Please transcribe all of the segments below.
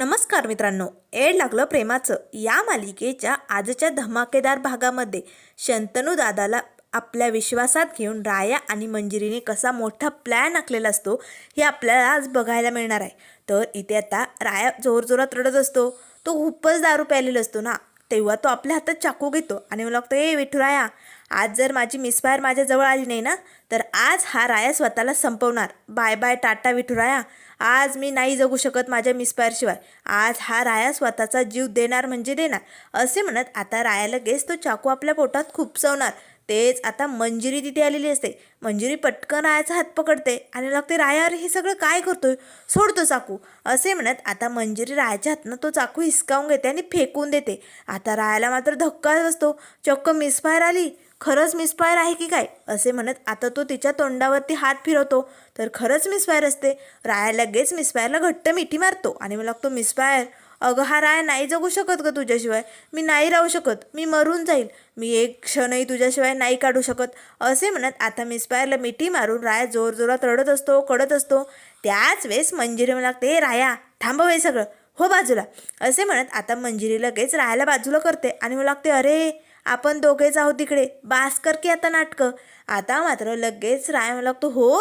नमस्कार मित्रांनो. एड लागलं प्रेमाचं. या मालिकेच्या आजच्या धमाकेदार भागामध्ये शंतनू दादाला आपल्या विश्वासात घेऊन राया आणि मंजिरीने कसा मोठा प्लॅन आखलेला असतो हे आपल्याला आज बघायला मिळणार आहे. तर इथे आता राया जोरजोरात रडत असतो. तो खूपच दारू प्यालेला असतो ना. तेव्हा तो आपल्या हातात चाकू घेतो आणि मला लागतो ए विठुराया आज जर माझी मिसफायर माझ्याजवळ आली नाही ना तर आज हा राया स्वतःला संपवणार. बाय बाय टाटा विठुराया आज मी नाही जगू शकत माझ्या मिसपायरशिवाय आज हा राया स्वतःचा जीव देणार म्हणजे देणार. असे म्हणत आता राया लगेच तो चाकू आपल्या पोटात खुपसवणार. तेच आता मंजिरी तिथे आलेली असते. मंजिरी पटकन रायाचा हात पकडते आणि लागते राया अरे हे सगळं काय करतोय? सोडतो चाकू. असे म्हणत आता मंजिरी रायाच्या हातनं तो चाकू हिसकावून घेते आणि फेकून देते. आता रायाला मात्र धक्का बसतो. चक्क मिसफायर आली. खरंच मिसफायर आहे की काय? असे म्हणत आता तो तिच्या तोंडावरती हात फिरवतो. तर खरंच मिसफायर असते. राया लगेच मिसफायरला घट्ट मिठी मारतो आणि मला लागतो मिसफायर अगं हा राय नाही जगू शकत का तुझ्याशिवाय. मी नाही राहू शकत. मी मरून जाईल. मी एक क्षणही तुझ्याशिवाय नाही काढू शकत. असे म्हणत आता मिसफायरला मिठी मारून राया जोरजोरात रडत असतो कडत असतो. त्याच वेळेस मंजिरी मला लागते राया थांबव हे सगळं. हो बाजूला. असे म्हणत आता मंजिरी लगेच राहायला बाजूला करते आणि मला लागते अरे आपण दोघेच आहोत तिकडे. बास कर की आता नाटकं. आता मात्र लगेच राय मला लागतो हो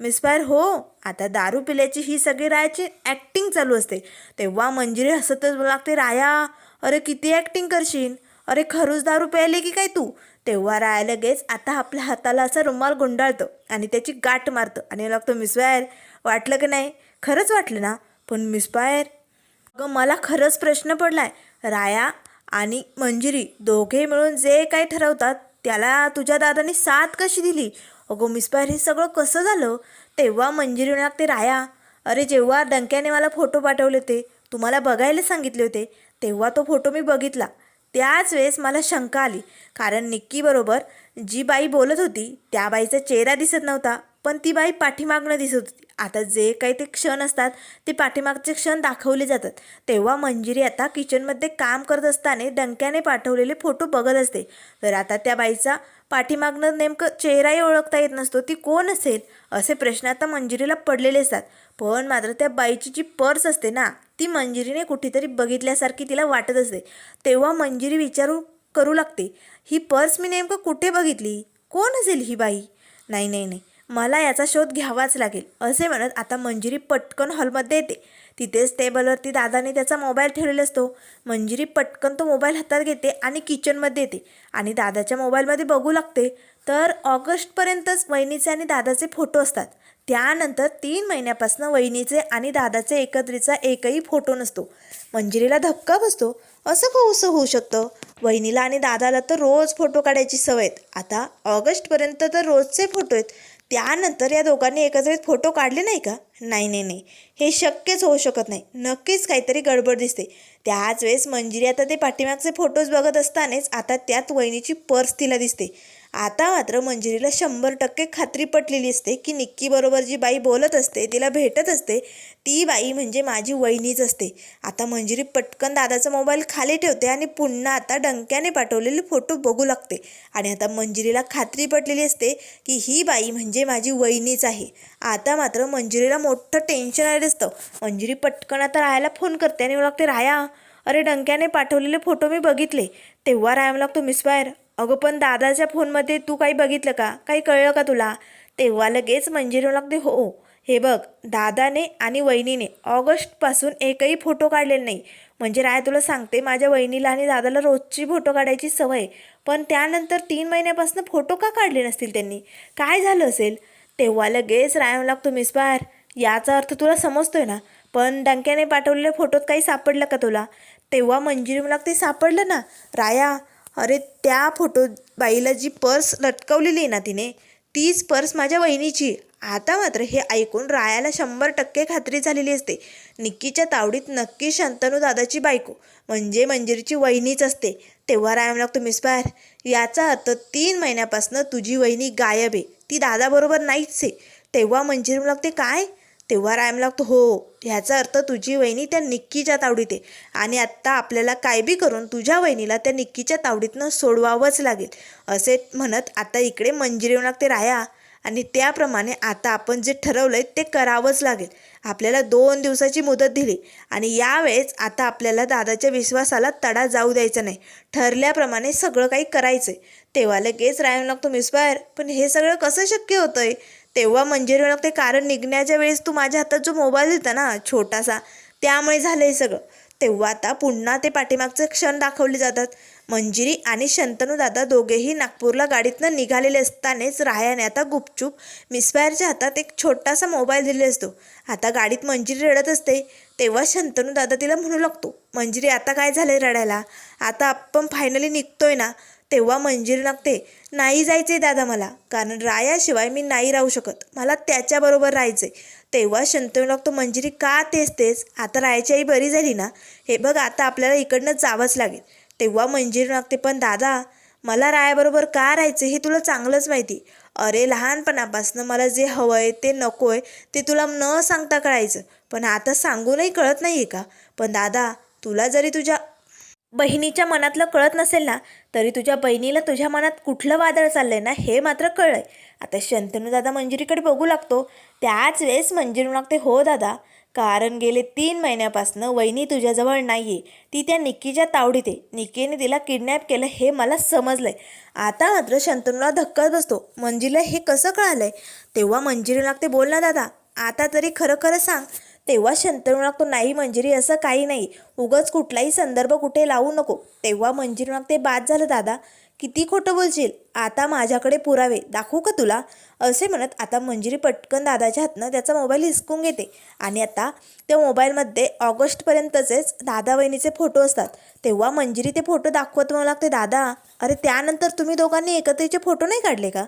मिसफायर हो. आता दारू पिल्याची ही सगळी रायाची ॲक्टिंग चालू असते. तेव्हा मंजिरी हसतच मला लागते राया अरे किती ॲक्टिंग करशील? अरे खरूच दारू प्यायले की काय तू? तेव्हा राया लगेच आता आपल्या हाताला असा रुमाल गुंडाळतं आणि त्याची गाठ मारतं आणि मला लागतो मिसफायर वाटलं की नाही? खरंच वाटलं ना पण मिसफायर अगं मला खरंच प्रश्न पडलाय. राया आणि मंजिरी दोघे मिळून जे काही ठरवतात त्याला तुझ्या दादाने साथ कशी दिली? अगो मिसपायर हे सगळं कसं झालं? तेव्हा मंजिरी लागते राया अरे जेव्हा डंक्याने मला फोटो पाठवले होते तुम्हाला बघायला सांगितले होते तेव्हा तो फोटो मी बघितला. त्याच वेळेस मला शंका आली कारण निक्कीबरोबर जी बाई बोलत होती त्या बाईचा चेहरा दिसत नव्हता. पण ती बाई पाठीमागणं दिसत होती. आता जे काही ते क्षण असतात ते पाठीमागचे क्षण दाखवले जातात. तेव्हा मंजिरी आता किचनमध्ये काम करत असताना डंक्याने पाठवलेले फोटो बघत असते. तर आता त्या बाईचा पाठीमागणं नेमकं चेहराही ओळखता येत नसतो ती कोण असेल? असे प्रश्न आता मंजिरीला पडलेले असतात. पण मात्र त्या बाईची जी पर्स असते ना ती मंजिरीने कुठेतरी बघितल्यासारखी तिला वाटत असते. तेव्हा मंजिरी विचारू करू लागते ही पर्स मी नेमकं कुठे बघितली? कोण असेल ही बाई? नाही नाही नाही. मला याचा शोध घ्यावाच लागेल असे म्हणत आता मंजिरी पटकन हॉलमध्ये येते. तिथेच टेबलवरती दादाने त्याचा मोबाईल ठेवलेला असतो. मंजिरी पटकन तो मोबाईल हातात घेते आणि किचनमध्ये येते आणि दादाच्या मोबाईलमध्ये बघू लागते. तर ऑगस्टपर्यंतच वहिनीचे आणि दादाचे फोटो असतात. त्यानंतर तीन महिन्यापासून वहिनीचे आणि दादाचे एकत्रीचा एकही फोटो नसतो. मंजिरीला धक्का बसतो. असं कसं होऊ शकतं? वहिनीला आणि दादाला तर रोज फोटो काढायची सवय आहेत. आता ऑगस्टपर्यंत तर रोजचे फोटो आहेत. त्यानंतर या दोघांनी एकत्रित फोटो काढले नाही का? नाही नाही नाही. हे शक्यच होऊ शकत नाही. नक्कीच काहीतरी गडबड दिसते. त्याच वेळेस मंजिरी आता ते पाठीमागचे फोटोज बघत असतानाच आता त्यात वहिनीची पर्स तिला दिसते. आता मात्र मंजिरीला शंभर टक्के खात्री पटलेली असते की निक्कीबरोबर जी बाई बोलत असते तिला भेटत असते ती बाई म्हणजे माझी वहिनीच असते. आता मंजिरी पटकन दादाचा मोबाईल खाली ठेवते आणि पुन्हा आता डंक्याने पाठवलेले फोटो बघू लागते. आणि आता मंजिरीला खात्री पटलेली असते की ही बाई म्हणजे माझी वहिनीच आहे. आता मात्र मंजिरीला मोठं टेन्शन आलेलं असतं. मंजिरी पटकन आता राहायला फोन करते आणि मला लागते राया अरे डंक्याने पाठवलेले फोटो मी बघितले. तेव्हा राया मला लागतो मिसफायर अगं पण दादाच्या फोनमध्ये तू काही बघितलं का? काही कळलं का तुला? तेव्हा लगेच मंजिरी लागते हो, हो हे. बघ दादाने आणि वहिनीने ऑगस्टपासून एकही फोटो काढलेला नाही. म्हणजे राय तुला सांगते माझ्या वहिनीला आणि दादाला रोजची फोटो काढायची सवय. पण त्यानंतर तीन महिन्यापासून फोटो का काढले नसतील त्यांनी? काय झालं असेल? तेव्हा लगेच राय लागतो मिसबार याचा अर्थ तुला समजतोय ना? पण डंक्याने पाठवलेल्या फोटोत काही सापडलं का तुला? तेव्हा मंजिरी मला ते सापडलं ना? राया अरे त्या फोटो बाईला जी पर्स लटकवलेली आहे ना तिने तीच पर्स माझ्या वहिनीची. आता मात्र हे ऐकून रायाला शंभर टक्के खात्री झालेली असते. निक्कीच्या तावडीत नक्की शंतनू दादाची बायको म्हणजे मंजिरीची वहिनीच असते. तेव्हा राय राया लागतो बाहेर. याचा अर्थ तीन महिन्यापासून तुझी वहिनी गायब आहे. ती दादाबरोबर नाहीच आहे. तेव्हा मंजिरी लागते काय? तेव्हा रायम लागतो हो ह्याचा अर्थ तुझी वहिनी त्या निक्कीच्या तावडीत आहे. आणि आत्ता आपल्याला काय बी करून तुझ्या वहिनीला त्या निक्कीच्या तावडीतनं सोडवावंच लागेल. असे म्हणत आता इकडे मंजिरी लागते राया. आणि त्याप्रमाणे आता आपण जे ठरवलं आहे ते करावंच लागेल. आपल्याला दोन दिवसाची मुदत दिली. आणि यावेळेस आता आपल्याला दादाच्या विश्वासाला तडा जाऊ द्यायचा नाही. ठरल्याप्रमाणे सगळं काही करायचं आहे तेव्हा लगेच रायम लागतो मिसफायर पण हे सगळं कसं शक्य होतं आहे तेव्हा मंजिरी लागते कारण निघण्याच्या वेळेस तू माझ्या हातात जो मोबाईल होता ना छोटासा त्यामुळे झालं हे सगळं. तेव्हा आता पुन्हा ते पाठीमागचे क्षण दाखवले जातात. मंजिरी आणि शंतनू दादा दोघेही नागपूरला गाडीतनं निघालेले असतानाच राहायाने आता गुपचूप मिसफायरच्या हातात एक छोटासा मोबाईल दिलेला असतो. आता गाडीत मंजिरी रडत असते तेव्हा शंतनू दादा तिला म्हणू लागतो मंजिरी आता काय झालंय रडायला? आता आपण फायनली निघतोय ना तेव्हा मंजिरी लागते नाही जायचे दादा मला. कारण रायाशिवाय मी नाही राहू शकत. मला त्याच्याबरोबर राहायचंय. तेव्हा शंतनू लागतो मंजिरी का तेच तेच? आता रायाची आई बरी झाली ना? हे बघ आता आपल्याला इकडनं जावंच लागेल. तेव्हा मंजिरी लागते पण दादा मला रायाबरोबर का राहायचं हे तुला चांगलंच माहिती. अरे लहानपणापासून मला जे हवं आहे ते नको आहे ते तुला न सांगता कळायचं. पण आता सांगूनही कळत नाही आहे का? पण दादा तुला जरी तुझ्या बहिणीच्या मनातलं कळत नसेल ना तरी तुझ्या बहिणीला तुझ्या मनात कुठलं वादळ चाललं आहे ना हे मात्र कळलंय. आता शंतनू दादा मंजिरीकडे बघू लागतो. त्याच वेळेस मंजिरी लागते हो दादा कारण गेले तीन महिन्यापासनं वहिनी तुझ्याजवळ नाही आहे ती त्या निक्कीच्या तावडीत आहे. निक्कीने तिला किडनॅप केलं हे मला समजलंय. आता मात्र शंतनूला धक्काच बसतो. मंजिरीला हे कसं कळालंय? तेव्हा मंजिरी लागते बोल ना दादा आता तरी खरं खरं सांग. तेव्हा शंतनुनाग तो नाही मंजिरी असं काही नाही. उगच कुठलाही संदर्भ कुठे लावू नको. तेव्हा मंजिरी ते बाद झालं दादा किती खोटं बोलशील? आता माझ्याकडे पुरावे दाखवू का तुला? असे म्हणत आता मंजिरी पटकन दादाच्या हातनं त्याचा मोबाईल हिसकून घेते. आणि आता त्या मोबाईलमध्ये ऑगस्टपर्यंतचेच दादा वहिनीचे फोटो असतात. तेव्हा मंजिरी ते फोटो दाखवत मला लागते दादा अरे त्यानंतर तुम्ही दोघांनी एकत्रीचे फोटो नाही काढले का?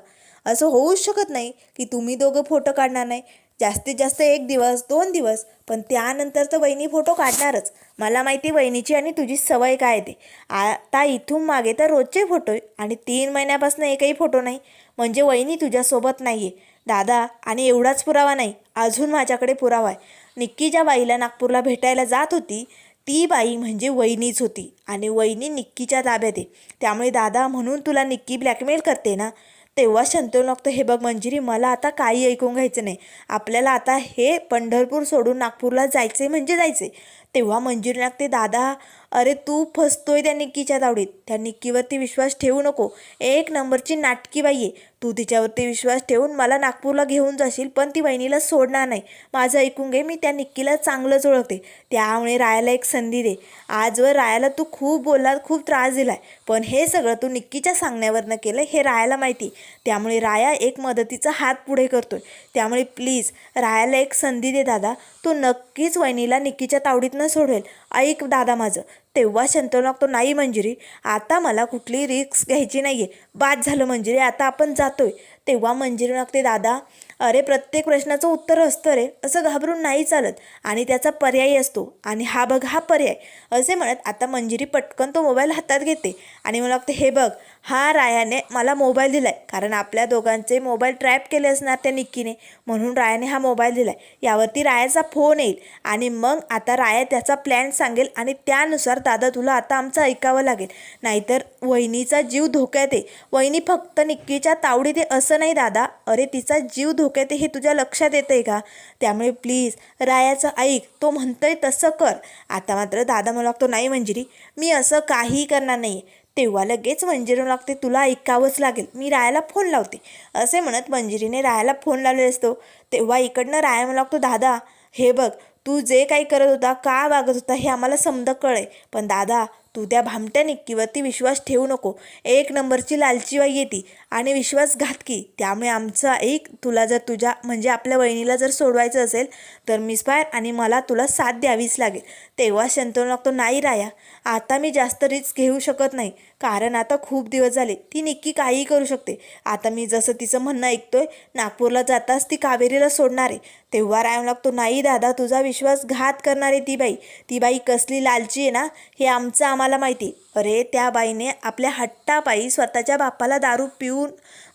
असं होऊच शकत नाही की तुम्ही दोघं फोटो काढणार नाही. जास्तीत जास्त एक दिवस दोन दिवस पण त्यानंतर तर वहिनी फोटो काढणारच. मला माहिती वहिनीची आणि तुझी सवय काय ते. आता इथून मागे तर रोजचे फोटो आहे आणि तीन महिन्यापासून एकही फोटो नाही. म्हणजे वहिनी तुझ्यासोबत नाही आहे दादा आणि एवढाच पुरावा नाही. अजून माझ्याकडे पुरावा आहे. निक्की ज्या बाईला नागपूरला भेटायला जात होती. ती बाई म्हणजे वहिनीच होती. आणि वहिनी निक्कीच्या ताब्यात आहे. त्यामुळे दादा म्हणून तुला निक्की ब्लॅकमेल करते ना? तेव्हा शंतनू लागतो हे बघ मंजिरी मला आता काही ऐकून घ्यायचं नाही. आपल्याला आता हे पंढरपूर सोडून नागपूरला जायचे म्हणजे जायचे तेव्हा मंजिरी लागते दादा अरे तू फसतोय त्या निक्कीच्या तावडीत त्या निक्कीवरती विश्वास ठेवू नको. एक नंबरची नाटकी बाई आहे. तू तिच्यावरती विश्वास ठेवून मला नागपूरला घेऊन जाशील पण ती वहिनीला सोडणार नाही. माझं ऐकून घे मी त्या निक्कीला चांगलंच ओळखते. त्यामुळे रायाला एक संधी दे. आजवर रायाला तू खूप बोलला खूप त्रास दिलाय. पण हे सगळं तू निक्कीच्या सांगण्यावरनं केलं हे रायाला माहिती त्यामुळे राया एक मदतीचा हात पुढे करतोय. त्यामुळे प्लीज रायाला एक संधी दे दादा. तू नक्कीच वहिनीला निक्कीच्या तावडीतनं सोडवेल. ऐक दादा माझं तेव्हा शंतनू लागतो नाही मंजिरी आता मला कुठली रिक्स घ्यायची नाही आहे बाद झालं मंजिरी आता आपण जातोय. तेव्हा मंजिरी लागते दादा अरे प्रत्येक प्रश्नाचं उत्तर असतं रे असं घाबरून नाही चालत. आणि त्याचा पर्यायी असतो. आणि हा बघ हा पर्याय. असे म्हणत आता मंजिरी पटकन तो मोबाईल हातात घेते. आणि मला वाटतं हे बघ हा रायाने मला मोबाईल दिला आहे कारण आपल्या दोघांचे मोबाईल ट्रॅप केले असणार त्या निक्कीने. म्हणून रायाने हा मोबाईल दिलाय. यावरती रायाचा फोन येईल. आणि मग आता राया त्याचा प्लॅन सांगेल आणि त्यानुसार दादा तुला आता आमचं ऐकावं लागेल. नाहीतर वहिनीचा जीव धोक्यात आहे. वहिनी फक्त निक्कीच्या तावडीत आहे. असं नाही दादा. अरे तिचा जीव धोक्यात आहे हे तुझ्या लक्षात येतं आहे का? त्यामुळे प्लीज रायाचं ऐक. तो म्हणतोय तसं कर. आता मात्र दादा मला लागतो नाही मंजिरी मी असं काहीही करणार नाही तेव्हा लगेच मंजिरी लागते तुला ऐकावंच लागेल. मी रायाला फोन लावते. असे म्हणत मंजिरीने रायाला फोन लावले असतो. तेव्हा इकडनं राया मला लागतो दादा हे बघ तू जे काही करत होता का वागत होता हे आम्हाला समजा कळे पण दादा तू त्या भामट्या निक्कीवरती विश्वास ठेवू नको. एक नंबरची लालची बाई येते आणि विश्वासघातकी त्यामुळे आमचा एक तुला जर तुझ्या म्हणजे आपल्या वहिनीला जर सोडवायचं असेल तर मिसफायर आणि मला तुला साथ द्यावीच लागेल. तेव्हा शंतनू लागतो नाही राया आता मी जास्त रिस्क घेऊ शकत नाही. कारण आता खूप दिवस झाले ती निक्की काहीही करू शकते. आता मी जसं तिचं म्हणणं ऐकतोय नागपूरला जाताच ती कावेरीला सोडणार आहे. तेव्हा रायम लागतो नाही दादा तुझा विश्वासघात करणारे ती बाई. ती बाई कसली लालची आहे ना हे आमचं आम्हाला माहिती. अरे त्या बाईने आपल्या हट्टापायी स्वतःच्या बापाला दारू पिऊन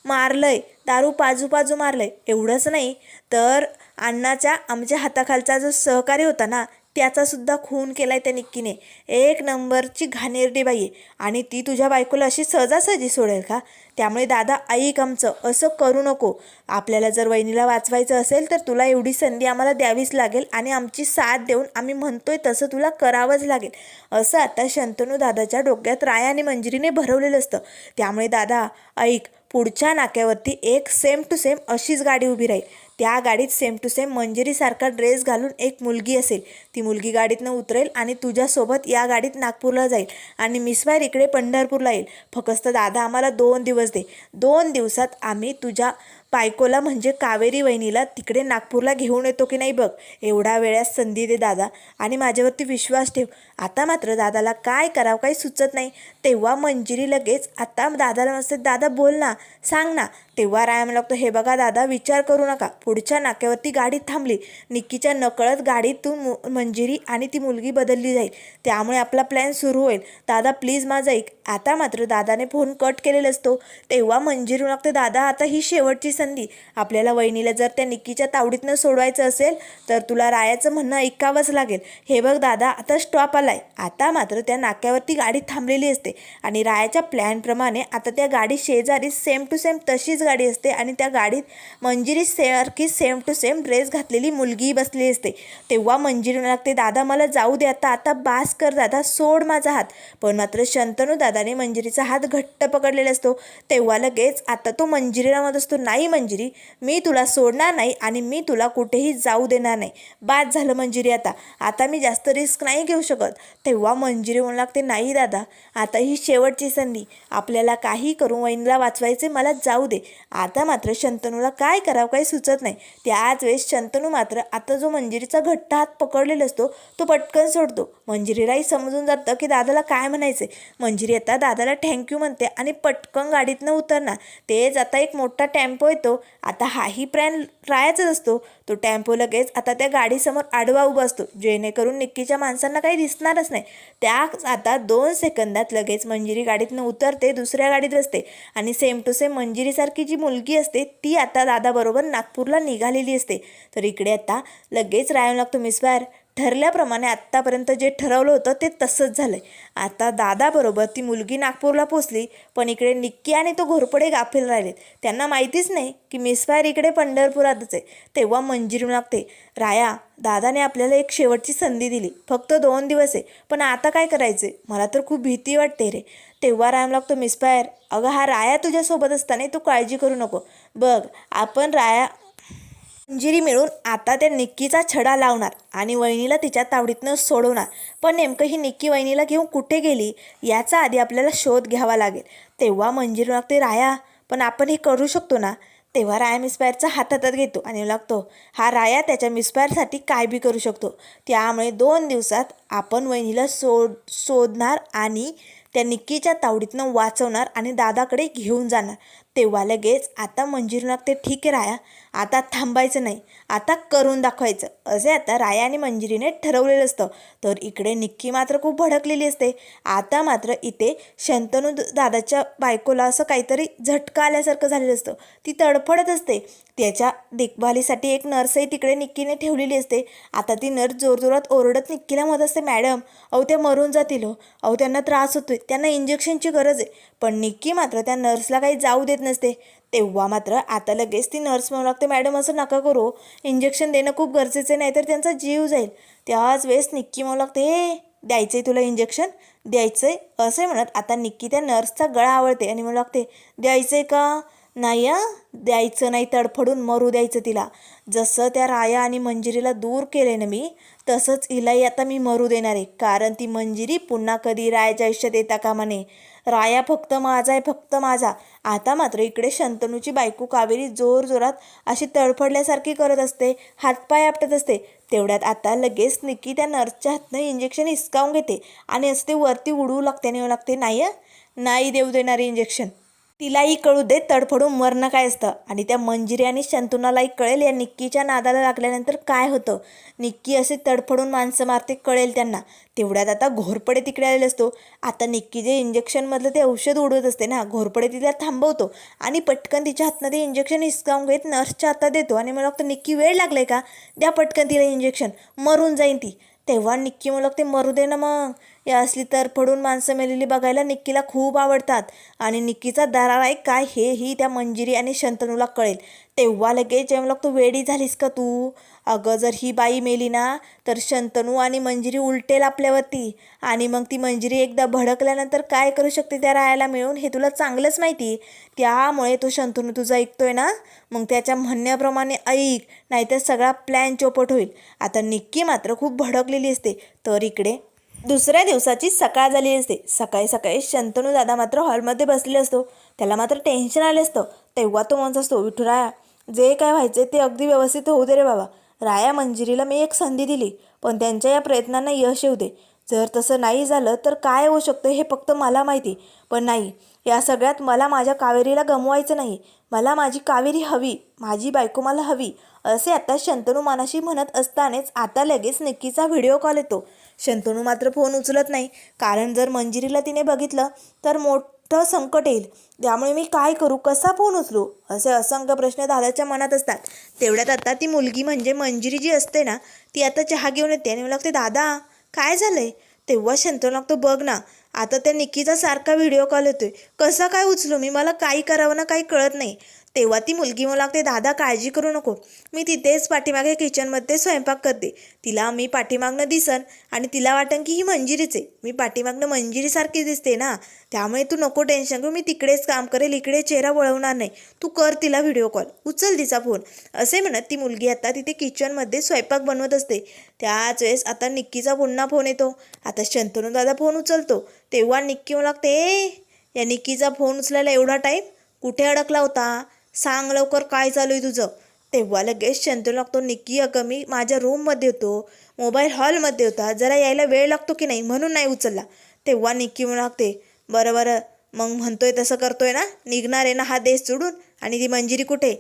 मारलंय. दारू पाजू पाजू मारलंय. एवढंच नाही तर अण्णाच्या आमच्या हाताखालचा जो सहकारी होता ना त्याचासुद्धा खून केला आहे त्या निक्कीने. एक नंबरची घाणेरडी बाई आहे. आणि ती तुझ्या बायकोला अशी सहजासहजी सोडेल का? त्यामुळे दादा ऐक आमचं. असं करू नको. आपल्याला जर वहिनीला वाचवायचं असेल तर तुला एवढी संधी आम्हाला द्यावीच लागेल आणि आमची साथ देऊन आम्ही म्हणतोय तसं तुला करावंच लागेल. असं आता शंतनू दादाच्या डोक्यात राया आणि मंजिरीने भरवलेलं असतं. त्यामुळे दादा ऐक. पुढच्या नाक्यावरती एक सेम टू सेम अशीच गाडी उभी राहील. त्या गाडीत सेम टू सेम मंजिरीसारखा ड्रेस घालून एक मुलगी असेल. ती मुलगी गाडीतनं उतरेल आणि तुझ्यासोबत या गाडीत नागपूरला जाईल आणि मिसवायर इकडे पंढरपूरला येईल. फक्त दादा आम्हाला दोन दिवस दे. दोन दिवसात आम्ही तुझ्या बायकोला म्हणजे कावेरी वहिनीला तिकडे नागपूरला घेऊन येतो की नाही बघ? एवढा वेळात संधी दे दादा. आणि माझ्यावरती विश्वास ठेव. आता मात्र दादाला काय करावं काही सुचत नाही. तेव्हा मंजिरी लगेच आता दादाला मस्त दादा बोल ना सांग ना. तेव्हा राय मला लागतो हे बघा दादा विचार करू नका. पुढच्या नाक्यावरती गाडी थांबली. निक्कीच्या नकळत गाडीतून मंजिरी आणि ती मुलगी बदलली जाईल. त्यामुळे आपला प्लॅन सुरू होईल. दादा प्लीज माझा ऐक. आता मात्र दादाने फोन कट केलेला असतो. तेव्हा मंजिरी लागते दादा आता ही शेवटची संधी आपल्याला वहिनीला जर त्या निक्कीच्या तावडीतनं सोडवायचं असेल तर तुला रायाचं म्हणणं ऐकावंच लागेल. हे बघ दादा आता स्टॉप आलाय. आता मात्र त्या नाक्यावरती गाडी थांबलेली असते आणि रायाच्या प्लॅनप्रमाणे आता त्या गाडी शेजारी सेम टू सेम तशीच गाडी असते आणि त्या गाडीत मंजिरी सारखी सेम टू सेम ड्रेस घातलेली मुलगी बसली असते. तेव्हा मंजिरी लागते दादा मला जाऊ दे आता आता बास कर दादा सोड माझा हात. पण मात्र शंतनू दादाने मंजिरीचा हात घट्ट पकडलेला असतो. तेव्हा लगेच आता तो मंजिरीला म्हणत असतो नाही मंजिरी मी तुला सोडणार नाही आणि मी तुला कुठेही जाऊ देणार नाही. बाद झालं मंजिरी आता. आता मी जास्त रिस्क नाही घेऊ शकत. तेव्हा मंजिरी म्हणू लागते नाही दादा आता ही शेवटची संधी. आपल्याला काही करून वहिनीला वाचवायचे मला जाऊ दे. आता मात्र शंतनूला काय करावं काही सुचत नाही. त्याच वेळेस शंतनू मात्र आता जो मंजिरीचा घट्ट हात पकडलेला असतो तो पटकन सोडतो. मंजिरीलाही समजून जातं की दादाला काय म्हणायचंय. मंजिरी आता दादाला थँक्यू म्हणते आणि पटकन गाडीतनं उतरणार. तेच आता एक मोठा टेम्पो येतो आता हाही प्लॅन रायाचाच असतो. तो टेम्पो लगेच आता त्या गाडीसमोर आडवा उभा असतो जेणेकरून निक्कीच्या माणसांना काही दिसणारच नाही. त्याच आता दोन सेकंदात लगेच मंजिरी गाडीतनं उतरते दुसऱ्या गाडीत बसते आणि सेम टू सेम मंजिरीसारखी जी मुलगी असते ती आता दादाबरोबर नागपूरला निघालेली असते. तर इकडे आता लगेच राहायला लागतो मिसवायर ठरल्याप्रमाणे आत्तापर्यंत जे ठरवलं होतं ते तसंच झालं आहे आता दादाबरोबर ती मुलगी नागपूरला पोचली पण इकडे निक्की आणि तो घोरपडे गाफील राहिलेत. त्यांना माहितीच नाही की मिसफायर इकडे पंढरपुरातच आहे. तेव्हा मंजिरी लागते राया दादाने आपल्याला एक शेवटची संधी दिली. फक्त दोन दिवस आहे पण आता काय करायचे मला तर खूप भीती वाटते रे. तेव्हा राम लागतो मिसफायर अगं हा राया तुझ्यासोबत असताना तू काळजी करू नको. बघ आपण राया अंजिरी मिळून आता त्या निक्कीचा छडा लावणार आणि वहिनीला तिच्या तावडीतनं सोडवणार. पण नेमकं ही निक्की वहिनीला घेऊन कुठे गेली याचा आधी आपल्याला शोध घ्यावा लागेल. तेव्हा मंजिरी लागते राया पण आपण हे करू शकतो ना? तेव्हा राया मिसपायरचा हात हातात घेतो आणि लागतो हा राया त्याच्या मिसपायरसाठी काय बी करू शकतो. त्यामुळे दोन दिवसात आपण वहिनीला सोड शोधणार आणि त्या निक्कीच्या तावडीतनं वाचवणार आणि दादाकडे घेऊन जाणार. तेव्हा लगेच आता मंजिरी लागते ठीक आहे राया आता थांबायचं नाही आता करून दाखवायचं. असे आता राया आणि मंजिरीने ठरवलेलं असतं. तर इकडे निक्की मात्र खूप भडकलेली असते. आता मात्र इथे शंतनू दादाच्या बायकोला असं काहीतरी झटका आल्यासारखं झालेलं असतं. ती तडफडत असते. त्याच्या देखभालीसाठी एक नर्सही तिकडे निक्कीने ठेवलेली असते. आता ती नर्स जोरजोरात ओरडत निक्कीला म्हणत असते मॅडम अहो त्या मरून जातील हो. अहो त्यांना त्रास होतोय त्यांना इंजेक्शनची गरज आहे. पण निक्की मात्र त्या नर्सला काही जाऊ देत नसते. तेव्हा मात्र आता लगेच ती नर्स म्हणू लागते मॅडम असं नका करू. इंजेक्शन देणं खूप गरजेचं आहे नाहीतर त्यांचा जीव जाईल. त्याच वेळेस निक्की म्हणू लागते हे द्यायचं आहे तुला इंजेक्शन? द्यायचं आहे असे म्हणत आता निक्की त्या नर्सचा गळा आवडते आणि म्हणू लागते द्यायचं आहे का? नाही द्यायचं नाही तडफडून मरू द्यायचं तिला. जसं त्या राया आणि मंजिरीला दूर केले ना मी तसंच हिलाही आता मी मरू देणार आहे. कारण ती मंजिरी पुन्हा कधी रायाच्या आयुष्यात येता कामा नये. राया फक्त माझा आहे फक्त माझा. आता मात्र इकडे शंतनूची बायको कावेरी जोरजोरात अशी तडफडल्यासारखी करत असते हातपाय आपटत असते. तेवढ्यात आता लगेच निक्की त्या नर्सच्या हातनं इंजेक्शन हिसकावून घेते आणि असं ते वरती उडवू लागते नेऊ लागते नाही नाही देऊ देणारे इंजेक्शन तिलाही कळू दे तडफडून मरणं काय असतं? आणि त्या मंजिरी आणि शंतुनालाही कळेल या निक्कीच्या नादाला लागल्यानंतर काय होतं? निक्की असे तडफडून माणसं मारते कळेल त्यांना. तेवढ्यात आता घोरपडे तिकडे आलेले असतो. आता निक्की जे इंजेक्शनमधलं ते औषध उडवत असते ना घोरपडे तिला थांबवतो. आणि पटकन तिच्या हातनं ते इंजेक्शन हिसकावून घेत नर्सच्या हातात देतो. आणि मला वाटतं निक्की वेळ लागलाय का? द्या पटकन तिला इंजेक्शन. मरून जाईन ती. तेव्हा निक्की म्हणू ते मरू दे ना मग. या असली तर पडून माणसं मेलेली बघायला निक्कीला खूप आवडतात. आणि निक्कीचा दरार आहे काय हे ही त्या मंजिरी आणि शंतनूला कळेल. तेव्हा लगेच जेव्हा तू वेडी झालीस का तू? अगं जर ही बाई मेली ना तर शंतनू आणि मंजिरी उलटेल आपल्यावरती. आणि मग ती मंजिरी एकदा भडकल्यानंतर काय करू शकते त्या रायाला मिळून हे तुला चांगलंच माहिती. त्यामुळे तो शंतनू तुझा ऐकतोय ना? मग त्याच्या म्हणण्याप्रमाणे ऐक नाहीतर सगळा प्लॅन चोपट होईल. आता निक्की मात्र खूप भडकलेली असते. तर इकडे दुसऱ्या दिवसाची सकाळ झाली असते. सकाळी सकाळी शंतनू दादा मात्र हॉलमध्ये बसलेला असतो. त्याला मात्र टेन्शन आले असतं. तेव्हा तो म्हणत असतो विठुराया जे काय व्हायचे ते अगदी व्यवस्थित होऊ दे रे बाबा. राया मंजिरीला मी एक संधी दिली पण त्यांच्या या प्रयत्नांना यश येऊ दे. जर तसं नाही झालं तर काय होऊ शकतं हे फक्त मला माहिती. पण नाही या सगळ्यात मला माझ्या कावेरीला गमवायचं नाही. मला माझी कावेरी हवी माझी बायको मला हवी असे आता शंतनू मानाशी म्हणत असतानाच आता लगेच निक्कीचा व्हिडिओ कॉल येतो. शंतनू मात्र फोन उचलत नाही. कारण जर मंजिरीला तिने बघितलं तर मोठं संकट येईल. त्यामुळे मी काय करू? कसा फोन उचलू? असे असंख्य प्रश्न दादाच्या मनात असतात. तेवढ्यात आता ती मुलगी म्हणजे मंजिरी जी असते ना ती आता चहा घेऊन येते आणि मला लागते दादा काय झालंय? तेव्हा शंतनू लागतो बघ ना आता त्या निकीचा सारखा व्हिडिओ कॉल येतोय. कसा काय उचलू? मी मला काही करावं ना काही कळत नाही. तेव्हा ती मुलगी मला लागते दादा काळजी करू नको. मी तिथेच पाठीमागे किचनमध्ये स्वयंपाक करते. तिला मी पाठीमागनं दिसन आणि तिला वाटन की ही मंजिरीच आहे. मी पाठीमागनं मंजिरीसारखी दिसते ना. त्यामुळे तू नको टेन्शन घेऊ. मी तिकडेच काम करेल. इकडे चेहरा वळवणार नाही. तू कर तिला व्हिडिओ कॉल उचल तिचा फोन असे म्हणत ती मुलगी आता तिथे किचनमध्ये स्वयंपाक बनवत असते. त्याच वेळेस आता निक्कीचा पुन्हा फोन येतो. आता शंतनू दादा फोन उचलतो. तेव्हा निक्की मला लागते या निक्कीचा फोन उचलायला एवढा टाईम कुठे अडकला होता? सांग लवकर काय चालू आहे तुझं. तेव्हा लगेच शंतनू लागतो निक्की अगं मी माझ्या रूममध्ये होतो. मोबाईल हॉलमध्ये होता. जरा यायला वेळ लागतो की नाही म्हणून नाही उचलला. तेव्हा निक्की म्हणू लागते बरं बरं. मग म्हणतोय तसं करतोय ना? निघणार आहे ना हा देश सोडून? आणि ती मंजिरी कुठे?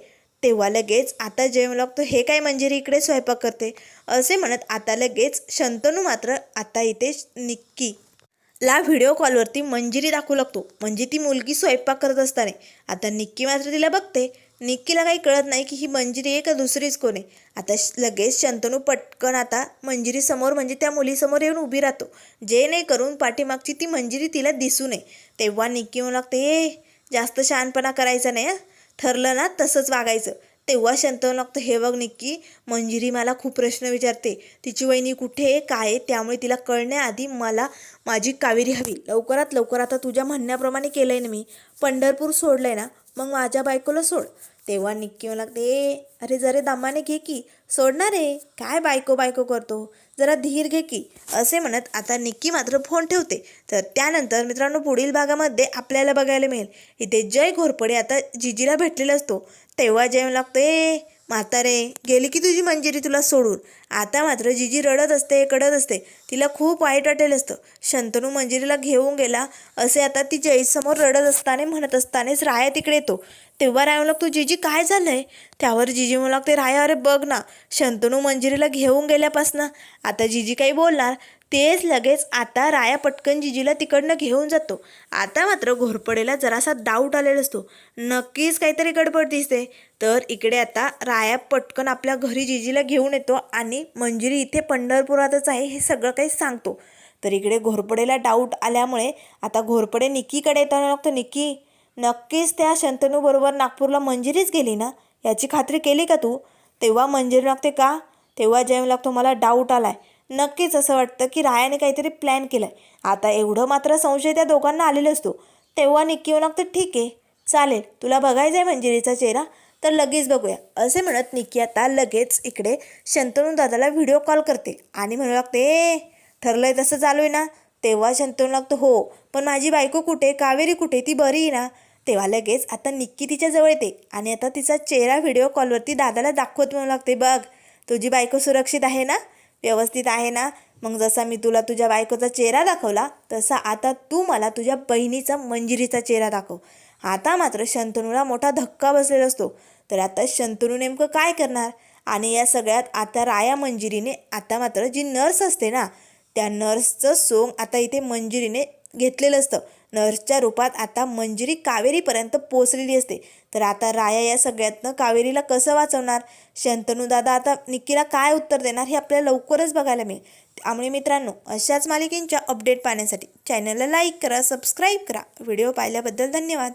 तेव्हा लगेच आता जेवण लागतो हे काय मंजिरी इकडे स्वयंपाक करते? असे म्हणत आता लगेच शंतनू मात्र आता इथे निक्की ला व्हिडिओ कॉलवरती मंजिरी दाखवू लागतो. म्हणजे ती मुलगी स्वयंपाक करत असताना. आता निक्की मात्र तिला बघते. निक्कीला काही कळत नाही की ही मंजिरी आहे का दुसरीच कोण आहे. आता लगेच शंतनू पटकन आता मंजिरी समोर म्हणजे त्या मुलीसमोर येऊन उभी राहतो. जे नाही करून पाठीमागची ती मंजिरी तिला दिसू नये. तेव्हा निक्की म्हणू लागते ए जास्त शहाणपणा करायचा नाही ठरलं ना तसंच वागायचं. तेव्हा शंतनू लागतं हे बघ निक्की मंजिरी मला खूप प्रश्न विचारते. तिची वहिनी कुठे आहे काय आहे त्यामुळे तिला कळण्याआधी मला माझी कावेरी हवी. लवकरात लवकर आता तुझ्या म्हणण्याप्रमाणे केलं आहे ना मी. पंढरपूर सोडलं आहे ना मग माझ्या बायकोला सोड. तेव्हा निक्की मला लागते "ए, अरे जरे दमाने घे की. सोडणार आहे. काय बायको बायको करतो? जरा धीर घे की. असे म्हणत आता निक्की मात्र फोन ठेवते. तर त्यानंतर मित्रांनो पुढील भागामध्ये आपल्याला बघायला मिळेल. इथे जय घोरपडे आता जिजीला भेटलेला असतो. तेव्हा जय लागतो. ए म्हातारे गेली की तुझी मंजिरी तुला सोडून. आता मात्र जिजी रडत असते कडत असते. तिला खूप वाईट वाटेल असतं. शंतनू मंजिरीला घेऊन गेला. असे आता ती जयसमोर रडत असताना म्हणत असतानाच राया तिकडे येतो. तेव्हा राया लागतो जिजी काय झालंय? त्यावर जिजी म्हणू लागते राया अरे बघ ना. शंतनू मंजिरीला घेऊन गेल्यापासनं आता जिजी काही बोलणार. तेच लगेच आता राया पटकन जिजीला तिकडनं घेऊन जातो. आता मात्र घोरपडेला जरासा डाऊट आलेला असतो. नक्कीच काहीतरी गडबड दिसते. तर इकडे आता राया पटकन आपल्या घरी जिजीला घेऊन येतो आणि मंजिरी इथे पंढरपुरातच आहे हे सगळं काही सांगतो. तर इकडे घोरपडेला डाऊट आल्यामुळे आता घोरपडे निक्कीकडे येताना लागतो निक्की नक्कीच त्या शंतनूबरोबर नागपूरला मंजिरीच गेली ना? याची खात्री केली का तू? तेव्हा मंजिरी लागते का? तेव्हा जेव्हा लागतो मला डाऊट आलाय. नक्कीच असं वाटतं की रायाने काहीतरी प्लॅन केलाय. आता एवढं मात्र संशय त्या दोघांना आलेला असतो. तेव्हा निक्की येऊन तर ठीक आहे. चालेल तुला बघायचं आहे मंजिरीचा चेहरा? तर लगेच बघूया. असे म्हणत निक्की आता लगेच इकडे शंतनू दादाला व्हिडिओ कॉल करते आणि म्हणू लागते "ए, ठरलंय तसं चालू आहे ना? तेव्हा शंतनू लागतं हो पण माझी बायको कुठे? कावेरी कुठे? ती बरी आहे ना? तेव्हा लगेच आता निक्की तिच्या जवळ येते आणि आता तिचा चेहरा व्हिडिओ कॉलवरती दादाला दाखवत म्हणू लागते बघ तुझी बायको सुरक्षित आहे ना? व्यवस्थित आहे ना? मग जसा मी तुला तुझ्या बायकोचा चेहरा दाखवला तसा आता तू मला तुझ्या बहिणीचा मंजिरीचा चेहरा दाखव. आता मात्र शंतनूला मोठा धक्का बसलेला असतो. तर आता शंतनू नेमकं काय करणार? आणि या सगळ्यात आता राया मंजिरीने आता मात्र जी नर्स असते ना त्या नर्सचं सोंग आता इथे मंजिरीने घेतलेलं असतं. नर्सच्या रूपात आता मंजिरी कावेरीपर्यंत पोचलेली असते. तर आता राया या सगळ्यातनं कावेरीला कसं वाचवणार? शंतनू दादा आता निक्कीला काय उत्तर देणार हे आपल्याला लवकरच बघायला मिळेल. त्यामुळे मित्रांनो अशाच मालिकेंच्या अपडेट पाहण्यासाठी चॅनलला लाईक करा सबस्क्राईब करा. व्हिडिओ पाहिल्याबद्दल धन्यवाद.